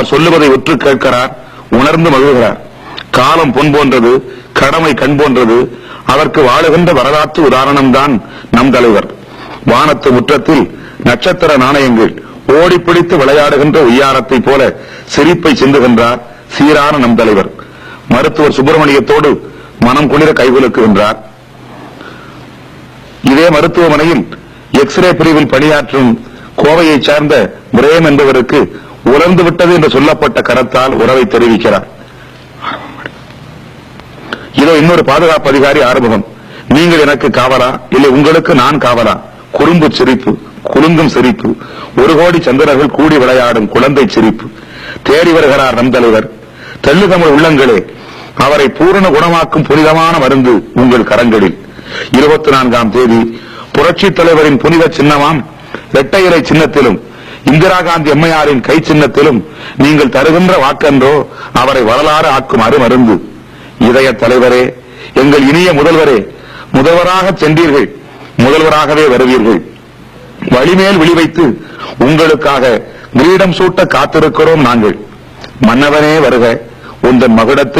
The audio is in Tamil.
அவர் சொல்லுவதை ஒற்று கேட்கிறார் உணர்ந்து மகிழ்கிறார். காலம் பொன் போன்றது கடமை கண் போன்றது அதற்கு வாழுகின்ற வரலாற்று உதாரணம்தான் நம் தலைவர். வானத்து முற்றத்தில் நட்சத்திர நாணயங்கள் ஓடிப்பிடித்து விளையாடுகின்ற உய்யாரத்தைப் போல சிரிப்பை சிந்துகின்றார் சீரான நம் தலைவர். மருத்துவர் சுப்பிரமணியத்தோடு மனம் குளிர கைகுலுக்குகின்றார். இதே மருத்துவமனையில் எக்ஸ்ரே பிரிவில் பணியாற்றும் கோவையைச் சார்ந்த பிரேம் என்பவருக்கு உலர்ந்து விட்டது என்று சொல்லப்பட்ட கரத்தால் உறவை தெரிவிக்கிறார். இதோ இன்னொரு பாதுகாப்பு அதிகாரி ஆறுமுகம். நீங்கள் எனக்கு காவலா? இல்லை உங்களுக்கு நான் காவலா? குறும்பு சிரிப்பு குலுங்கும் சிரிப்பு ஒரு கோடி சந்திரர்கள் கூடி விளையாடும் குழந்தை சிரிப்பு. தேடி வருகிறார் நம் தலைவர் தெள்ளு தமிழ் உள்ளங்களே அவரை பூரண குணமாக்கும் புனிதமான மருந்து உங்கள் கரங்களில். இருபத்தி நான்காம் தேதி புரட்சி தலைவரின் புனித சின்னமாம் இரட்டை இலை சின்னத்திலும் இந்திரா காந்தி எம்மையாரின் கை சின்னத்திலும் நீங்கள் தருகின்ற வாக்கன்றோ அவரை வரலாறு ஆக்குமாறு மருந்து. இதய தலைவரே எங்கள் இனிய முதல்வரே முதல்வராக சென்றீர்கள் முதல்வராகவே வருவீர்கள். வழிமேல் விழி வைத்து உங்களுக்காக கிரீடம் சூட்ட காத்திருக்கிறோம் நாங்கள். மன்னவனே வருக உந்தன் மகுடத்தில்